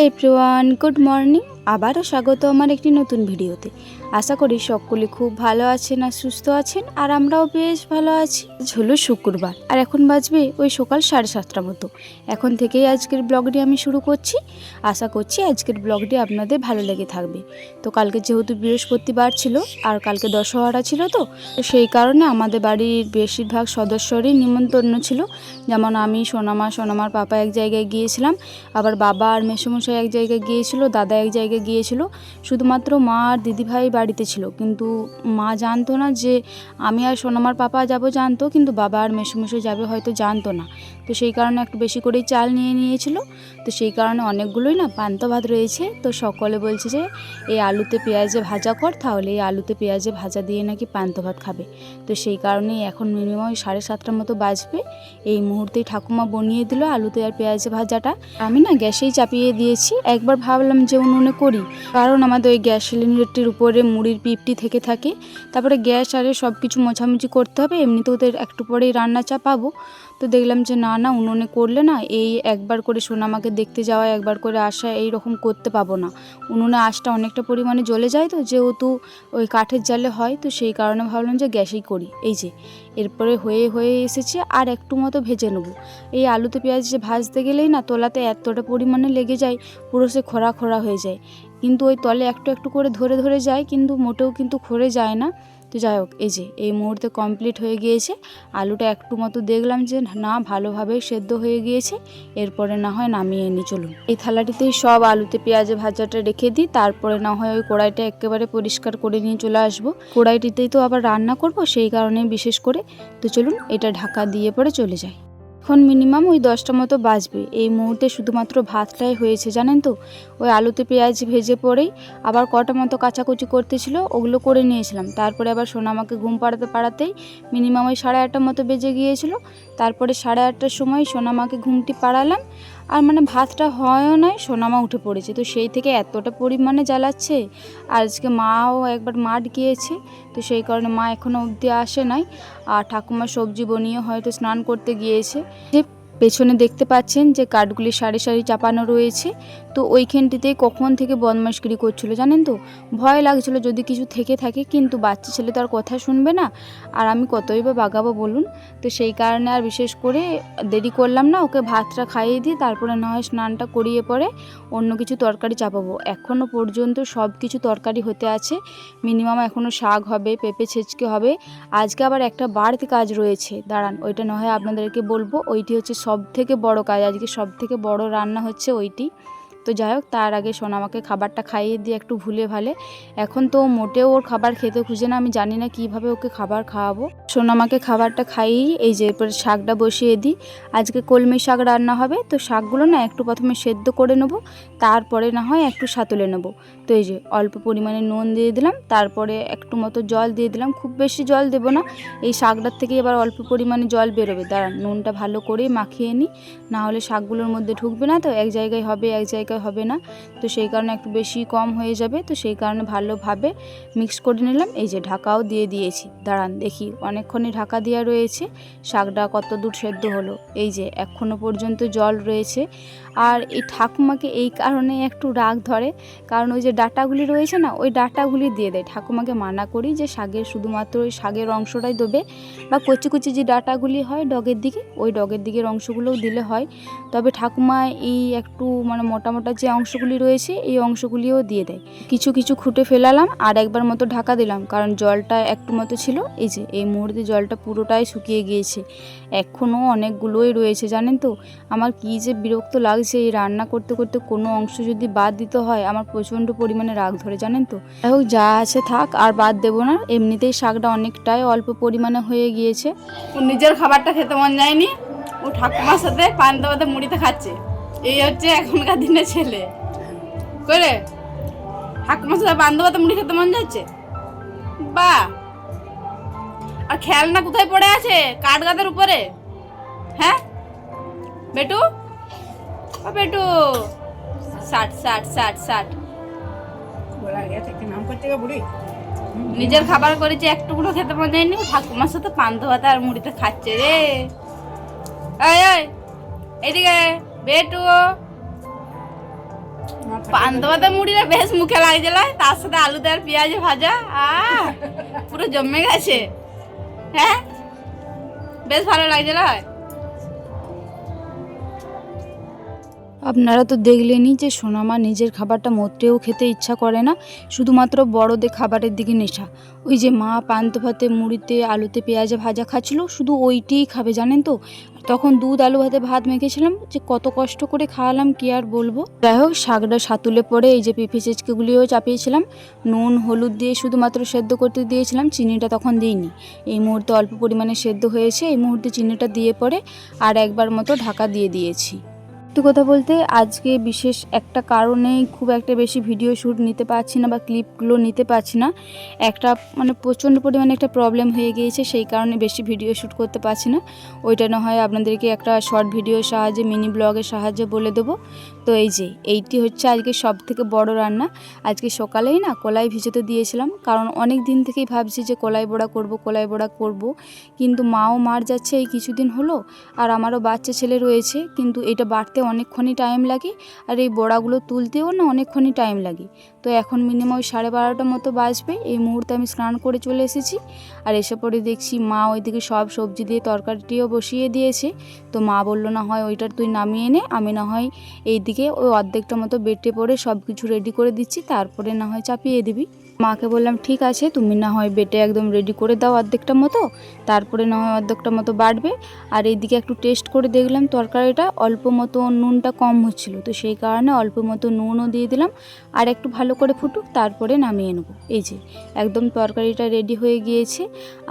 Hi everyone good morning আবারও স্বাগত আমার একটি নতুন ভিডিওতে। আশা করি সকলে খুব ভালো আছেন আর সুস্থ আছেন, আর আমরাও বেশ ভালো আছি। আজ হলো শুক্রবার, আর এখন বাজবে ওই সকাল সাড়ে সাতটার মতো। এখন থেকেই আজকের ব্লগটি আমি শুরু করছি। আশা করছি আজকের ব্লগটি আপনাদের ভালো লেগে থাকবে। তো কালকে যেহেতু বৃহস্পতিবার ছিল, আর কালকে দশহরা ছিল তো সেই কারণে আমাদের বাড়ির বেশিরভাগ সদস্যরই নিমন্ত্রণ ছিল। যেমন আমি, সোনামা, সোনামার পাপা এক জায়গায় গিয়েছিলাম, আবার বাবা আর মেসোমশাই এক জায়গায় গিয়েছিল, দাদা এক জায়গায় গিয়েছিল। শুধুমাত্র মা আর দিদিভাই বাড়িতে ছিল। কিন্তু মা জানতো না যে আমি আর সোনামার পাপা যাব জানতো, কিন্তু বাবা আর মেসোমশাই যাবে হয়তো জানতো না। তো সেই কারণে একটু বেশি করেই চাল নিয়ে নিয়েছিল। তো সেই কারণে অনেকগুলোই না পান্ত ভাত রয়েছে। তো সকলে বলছে যে, এই আলুতে পেঁয়াজে ভাজা কর, তাহলে এই আলুতে পেঁয়াজে ভাজা দিয়ে নাকি পান্ত ভাত খাবে। তো সেই কারণেই এখন মিনিমাম সাড়ে সাতটার মতো বাজবে। এই মুহূর্তেই ঠাকুমা বনিয়ে দিল আলুতে আর পেঁয়াজে ভাজাটা। আমি না গ্যাসেই চাপিয়ে দিয়েছি। একবার ভাবলাম যে উনুনে করি। কারণ আমাদের ওই গ্যাস সিলিন্ডারটির উপরে মুড়ির পিপটি থেকে থাকে। তারপরে গ্যাস আরে সব কিছু মোছামুছি করতে হবে। এমনিতেও ওদের একটু পরেই রান্না চাপাবো। তো দেখলাম যে, না না, উনুনে করলে না এই একবার করে সোনামাকে দেখতে যাওয়া, একবার করে আসা এই রকম করতে পাবো না। উনুনে আঁশটা অনেকটা পরিমাণে জ্বলে যায় তো, যেহেতু ওই কাঠের জালে হয় তো সেই কারণে ভাবলাম যে, গ্যাসেই করি। এই যে, এরপরে হয়ে হয়ে এসেছে আর একটু মতো ভেজে নেব। এই আলুতে পেঁয়াজ যে ভাজতে গেলেই না তোলাতে এতটা পরিমাণে লেগে যায়, পুরো সে খরা খরা হয়ে যায়। কিন্তু ওই তলে একটু একটু করে ধরে ধরে যায় কিন্তু মোটেও কিন্তু খরে যায় না। তো যাই হোক, এই যে, এই মুহূর্তে কমপ্লিট হয়ে গিয়েছে। আলুটা একটু মতো দেখলাম যে না, ভালোভাবে সেদ্ধ হয়ে গিয়েছে। এরপরে না হয় নামিয়ে নিই চলুন। এই থালাটিতেই সব আলুতে পেঁয়াজে ভাজাটা রেখে দিই। তারপরে না হয় ওই কড়াইটা একেবারে পরিষ্কার করে নিয়ে চলে আসব। কড়াইটিতেই তো আবার রান্না করব, সেই কারণে বিশেষ করে। তো চলুন, এটা ঢাকা দিয়ে পরে চলে যায় এখন মিনিমাম ওই দশটা মতো বাজবে। এই মুহূর্তে শুধুমাত্র ভাতটাই হয়েছে, জানেন তো? ওই আলুতে পেঁয়াজ ভেজে পরেই আবার কটা মতো কাচাকুচি করতেছিল, ওগুলো করে নিয়েছিলাম। তারপরে আবার সোনামাকে ঘুম পাড়াতে পাড়াতেই মিনিমাম ওই সাড়ে আটটা মতো বেজে গিয়েছিল। তারপরে সাড়ে আটটার সময় সোনামাকে ঘুমটি পাড়ালাম। আর মানে ভাতটা হয়ও নয় সোনামা উঠে পড়েছে। তো সেই থেকে এতটা পরিমাণে জ্বালাচ্ছে। আর আজকে মাও একবার মাঠ গিয়েছে, তো সেই কারণে মা এখনও অবধি আসে নাই। আর ঠাকুমা সবজি বনিয়ে হয়তো স্নান করতে গিয়েছে। যে পেছনে দেখতে পাচ্ছেন যে কাঠগুলি সারি সারি চাপানো রয়েছে। তো ওইখানটিতেই কখন থেকে বদমাশগিরি করছিল জানেন তো? ভয় লাগছিল যদি কিছু থেকে থাকে, কিন্তু বাচ্চা ছেলে তো আর কথা শুনবে না। আর আমি কতই বা বাগাবো বলুন? তো সেই কারণে আর বিশেষ করে দেরি করলাম না, ওকে ভাতটা খাইয়ে দিই তারপরে না হয় স্নানটা করিয়ে পরে অন্য কিছু তরকারি চাপাবো। এখনও পর্যন্ত সব কিছু তরকারি হতে আছে। মিনিমাম এখনও শাক হবে, পেঁপে ছেচকে হবে। আজকে আবার একটা বাড়তি কাজ রয়েছে। দাঁড়ান, ওইটা না হয় আপনাদেরকে বলব। ওইটি হচ্ছে সব থেকে বড় কাজ। আজকে সব থেকে বড় রান্না হচ্ছে ওইটি। তো যাই হোক, তার আগে সোনামাকে খাবারটা খাইয়ে দিয়ে একটু ভুলে ভালে। এখন তো মোটেও ওর খাবার খেতে খুঁজে না, আমি জানি না কীভাবে ওকে খাবার খাওয়াবো। সোনামাকে খাবারটা খাইয়েই এই যে এরপরে শাকটা বসিয়ে দিই। আজকে কলমি শাক রান্না হবে, তো শাকগুলো না একটু প্রথমে সেদ্ধ করে নেব, তারপরে না হয় একটু সাতুলে নেব। তো এই যে অল্প পরিমাণে নুন দিয়ে দিলাম, তারপরে একটু মতো জল দিয়ে দিলাম। খুব বেশি জল দেবো না, এই শাকটার থেকে এবার অল্প পরিমাণে জল বেরোবে। দাঁড়ান নুনটা ভালো করে মাখিয়ে নিই না হলে শাকগুলোর মধ্যে ঢুকবে না, তো এক জায়গায় হবে, এক জায়গায় হবে না। তো সেই কারণে একটু বেশি কম হয়ে যাবে। তো সেই কারণে ভালোভাবে মিক্স করে নিলাম। এই যে ঢাকাও দিয়ে দিয়েছি। দাঁড়ান, দেখি অনেকক্ষণই ঢাকা দেওয়া রয়েছে। শাকটা কত দূর সেদ্ধ হলো? এই যে এখনও পর্যন্ত জল রয়েছে। আর এই ঠাকুমাকে এই কারণে একটু রাগ ধরে, কারণ ওই যে ডাটাগুলি রয়েছে না, ওই ডাটাগুলি দিয়ে দেয়। ঠাকুমাকে মানা করি যে শাগের শুধুমাত্র ওই শাগের অংশটাই দেবে বা কচি কচি যে ডাটাগুলি হয় ডগের দিকে, ওই ডগের দিকের অংশগুলোও দিলে হয়। তবে ঠাকুমা এই একটু মানে মোটা মোটা যে অংশগুলি রয়েছে, এই অংশগুলিও দিয়ে দেয়। কিছু কিছু খুঁটে ফেলালাম আর একবার মতো ঢাকা দিলাম, কারণ জলটা একটু মতো ছিল। এই যে, এই মুহূর্তে জলটা পুরোটাই শুকিয়ে গিয়েছে। এখনও অনেকগুলোই রয়েছে, জানেন তো? আমার কী যে বিরক্ত লাগছে এই রান্না করতে করতে কোনো অংশ যদি বাদ দিতে হয়, আমার প্রচণ্ড পরিমাণে রাগ ধরে, জানেন তো? যাই হোক, যা আছে থাক, আর বাদ দেবো না। এমনিতেই শাকটা অনেকটাই অল্প পরিমাণে হয়ে গিয়েছে। নিজের খাবারটা খেতে মন যায়নি। ও ঠাকুমার সাথে পান্তা পাতে মুড়িতে খাচ্ছে। এই হচ্ছে এখনকার দিনের ছেলে। করে ঠাকুমার সাথে পান্তা মুড়ি খেতে মন যাচ্ছে? বা আর খেলনা কোথায় পড়ে আছে? কাঠ গাদার উপরে? হ্যাঁ? বেটু? ও বেটু। ষাট ষাট ষাট ষাট নিজের খাবার করেছে একটুকুলো খেতে মন যায়নি। ঠাকুমার সাথে পান্তা ভাত আর মুড়িতে খাচ্ছে রে। এদিকে বেটু। পান্তা ভাতে মুড়িটা বেশ মুখে লাগছিল তার সাথে আলু দেওয়ার পেঁয়াজ ভাজা আহ পুরো জমে গেছে। হ্যাঁ বেশ ভালো লাগছে লাগছিল। আপনারা তো দেখলেনই যে সোনামা নিজের খাবারটা মোটেও খেতে ইচ্ছা করে না, শুধুমাত্র বড়দের খাবারের দিকে নেশা। ওই যে মা পান্ত ভাতে মুড়িতে আলুতে পেঁয়াজে ভাজা খাচ্ছিল, শুধু ওইটিই খাবে, জানেন তো? তখন দুধ আলু ভাতে ভাত মেখেছিলাম, যে কত কষ্ট করে খাওয়ালাম, কি আর বলব? যাই হোক, শাকটা সাতুলে পরে এই যে পেঁপে চেচকেগুলিও চাপিয়েছিলাম, নুন, হলুদ দিয়ে শুধুমাত্র সেদ্ধ করতে দিয়েছিলাম, চিনিটা তখন দিইনি। এই মুহূর্তে অল্প পরিমাণে সেদ্ধ হয়েছে, এই মুহূর্তে চিনিটা দিয়ে পরে আর একবার মতো ঢাকা দিয়ে দিয়েছি। সত্যি কথা বলতে আজকে বিশেষ একটা কারণে খুব একটা বেশি ভিডিও শ্যুট নিতে পারছি না বা ক্লিপগুলো নিতে পারছি না। একটা মানে প্রচণ্ড পরিমাণে একটা প্রবলেম হয়ে গিয়েছে, সেই কারণে বেশি ভিডিও শ্যুট করতে পারছি না। ওইটা না হয় আপনাদেরকে একটা শর্ট ভিডিওর সাহায্যে, মিনি ব্লগের সাহায্যে বলে দেবো। তো এই যে, এইটি হচ্ছে আজকে সব থেকে বড় রান্না। আজকে সকালেই না কলাই ভিজোতে দিয়েছিলাম, কারণ অনেক দিন থেকেই ভাবছি যে কলাই বড়া করব, কলাই বড়া করব। কিন্তু মাও মার যাচ্ছে এই কিছুদিন হলো, আর আমারও বাচ্চা ছেলে রয়েছে, কিন্তু এটা বাড়তে অনেকক্ষণই টাইম লাগে, আর এই বড়াগুলো তুলতেও না অনেকক্ষণই টাইম লাগে। তো এখন মিনিমাম সাড়ে বারোটার মতো বাজবে, এই মুহূর্তে আমি স্নান করে চলে এসেছি। আর এসে পরে দেখছি মা ওইদিকে সব সবজি দিয়ে তরকারিটিও বসিয়ে দিয়েছে। তো মা বলল, না হয় ওইটার তুই নামিয়ে নে, আমি না হয় এইদিকে ওই অর্ধেকটা মতো বেটে পরে সব কিছু রেডি করে দিচ্ছি, তারপরে না হয় চাপিয়ে দিবি। মাকে বললাম, ঠিক আছে, তুমি না হয় বেটে একদম রেডি করে দাও অর্ধেকটা মতো, তারপরে না হয় অর্ধেকটা মতো বাড়বে। আর এইদিকে একটু টেস্ট করে দেখলাম তরকারিটা, অল্প মতো নুনটা কম হচ্ছিল, তো সেই কারণে অল্প মতো নুনও দিয়ে দিলাম। আর একটু ভালো করে ফুটুক, তারপরে নামিয়ে নেব। এই যে, একদম তরকারিটা রেডি হয়ে গিয়েছে।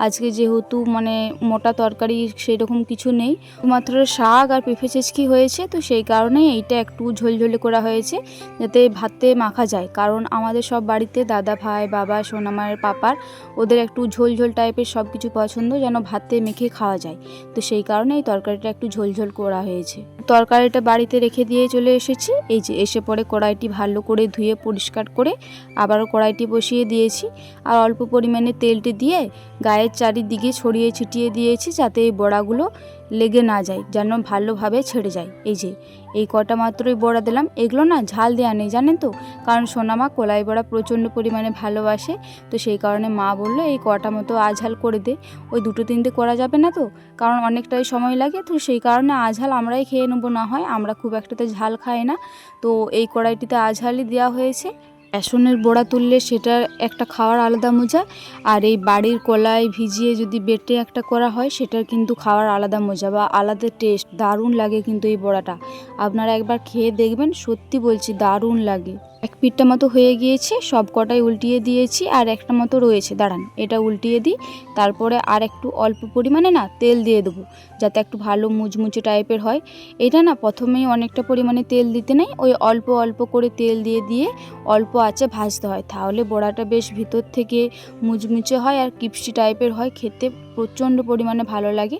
আজকে যেহেতু মানে মোটা তরকারি সেরকম কিছু নেই মাত্র শাক আর পেঁপে চেচকি হয়েছে, তো সেই কারণে এইটা একটু ঝোলঝোলে করা হয়েছে, যাতে ভাতে মাখা যায়। কারণ আমাদের সব বাড়িতে দাদা ভাই বাবা সোনামায়ের পাপার, ওদের একটু ঝোল ঝোল টাইপের সব কিছু পছন্দ, যেন ভাতে মেখে খাওয়া যায়। তো সেই কারণে এই তরকারিটা একটু ঝোল ঝোল করা হয়েছে। তরকারিটা বাড়িতে রেখে দিয়ে চলে এসেছি। এই যে এসে পরে কড়াইটি ভালো করে ধুয়ে পরিষ্কার করে আবারও কড়াইটি বসিয়ে দিয়েছি। আর অল্প পরিমাণে তেলটি দিয়ে গায়ের চারিদিকে ছড়িয়ে ছিটিয়ে দিয়েছি যাতে এই বড়াগুলো লেগে না যায়, যেন ভালোভাবে ছেড়ে যায়। এই যে, এই কটা মাত্রই বড়া দিলাম। এগুলো না ঝাল দেওয়া নেই, জানেন তো? কারণ সোনামা কলাই বড়া প্রচণ্ড পরিমাণে ভালোবাসে। তো সেই কারণে মা বলল, এই কটা মতো আঝাল করে দে। ওই দুটো তিনটে করা যাবে না তো? কারণ অনেকটাই সময় লাগে। তো সেই কারণে আঝাল আমরাই খেয়ে নেব। না হয়, আমরা খুব একটাতে ঝাল খাই না। তো এই কড়াইটিতে আঝালই দেওয়া হয়েছে। বেসনের বড়া তুললে সেটা একটা খাওয়ার আলাদা মজা, আর এই বাড়ির কলাই ভিজিয়ে যদি বেটে একটা করা হয়, সেটার কিন্তু খাওয়ার আলাদা মজা বা আলাদা টেস্ট, দারুণ লাগে কিন্তু এই বড়াটা। আপনারা একবার খেয়ে দেখবেন, সত্যি বলছি দারুণ লাগে। এক পিঠটা মতো হয়ে গিয়েছে, সব কটাই উল্টিয়ে দিয়েছি আর একটা মতো রয়েছে, দাঁড়ান, এটা উল্টিয়ে দিই, তারপরে আর একটু অল্প পরিমাণে না তেল দিয়ে দেবো, যাতে একটু ভালো মুচমুচে টাইপের হয়। এটা না প্রথমেই অনেকটা পরিমাণে তেল দিতে নেই, ওই অল্প অল্প করে তেল দিয়ে দিয়ে অল্প আঁচে ভাজতে হয়, তাহলে বড়াটা বেশ ভিতর থেকে মুচমুচে হয় আর কিপসি টাইপের হয়, খেতে প্রচণ্ড পরিমাণে ভালো লাগে।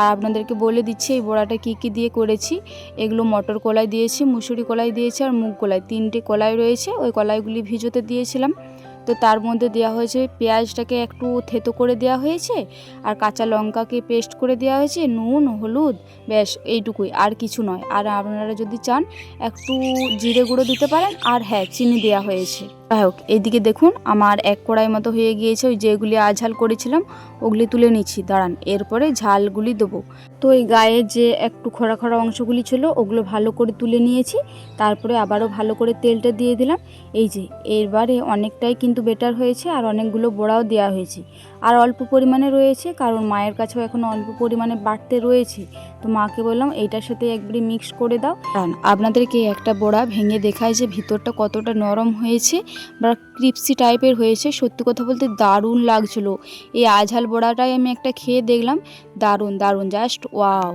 আর আপনাদেরকে বলে দিচ্ছি, এই বড়াটা কী কী দিয়ে করেছি? এগুলো মটর কলাই দিয়েছি, মুসুরি কলাই দিয়েছি আর মুগ কলাই। তিনটে কলাই রয়েছে, ওই কলাইগুলি ভিজোতে দিয়েছিলাম। তো তার মধ্যে দেওয়া হয়েছে পেঁয়াজটাকে একটু থেতো করে দেওয়া হয়েছে আর কাঁচা লঙ্কাকে পেস্ট করে দেওয়া হয়েছে, নুন, হলুদ, ব্যাস, এইটুকুই, আর কিছু নয়। আর আপনারা যদি চান, একটু জিরে গুঁড়ো দিতে পারেন আর হ্যাঁ চিনি দেওয়া হয়েছে। যাই হোক এইদিকে দেখুন, আমার এক কড়াই মতো হয়ে গিয়েছে ওই যেগুলি আঝাল করেছিলাম, ওগুলি তুলে নিচ্ছি। দাঁড়ান, এরপরে ঝালগুলি দেবো। তো এই গায়ে যে একটু খরা খরা অংশগুলি ছিল, ওগুলো ভালো করে তুলে নিয়েছি, তারপরে আবারও ভালো করে তেলটা দিয়ে দিলাম। এই যে, এরবারে অনেকটাই কিন্তু বেটার হয়েছে আর অনেকগুলো বড়াও দেওয়া হয়েছে। আর অল্প পরিমাণে রয়েছে, কারণ মায়ের কাছেও এখন অল্প পরিমাণে বাড়তে রয়েছে। তো মাকে বললাম, এইটার সাথে একবারে মিক্স করে দাও। আপনাদেরকে একটা বড়া ভেঙে দেখায় যে ভিতরটা কতটা নরম হয়েছে, বা ক্রিপসি টাইপের হয়েছে। সত্যি কথা বলতে দারুণ লাগছিল। এই আঝাল বড়াটাই আমি একটা খেয়ে দেখলাম। দারুণ দারুণ জাস্ট ওয়াও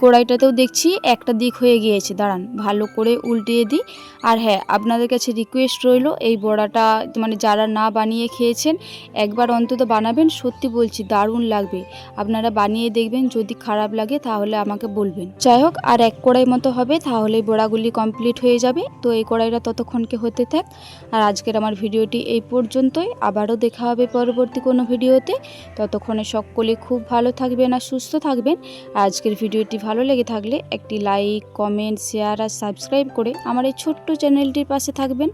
কড়াইটাতেও দেখছি একটা দিক হয়ে গিয়েছে। দাঁড়ান, ভালো করে উল্টিয়ে দিই। আর হ্যাঁ আপনাদের কাছে রিকোয়েস্ট রইল, এই বড়াটা মানে যারা না বানিয়ে খেয়েছেন, একবার অন্তত বানাবেন। সত্যি বলছি, দারুণ লাগবে। আপনারা বানিয়ে দেখবেন, যদি খারাপ লাগে তাহলে আমাকে বলবেন। যাই হোক, আর এক কড়াই মতো হবে, তাহলে বড়াগুলি কমপ্লিট হয়ে যাবে। তো এই কড়াইটা ততক্ষণকে হতে থাক। আর আজকের আমার ভিডিওটি এই পর্যন্তই। আবারও দেখা হবে পরবর্তী কোনো ভিডিওতে। ততক্ষণে সকলে খুব ভালো থাকবেন আর সুস্থ থাকবেন। আজকের ভিডিওটি ভালো লেগে থাকলে একটি লাইক কমেন্ট শেয়ার আর সাবস্ক্রাইব করে আমার এই ছোট্ট চ্যানেলটির পাশে থাকবেন।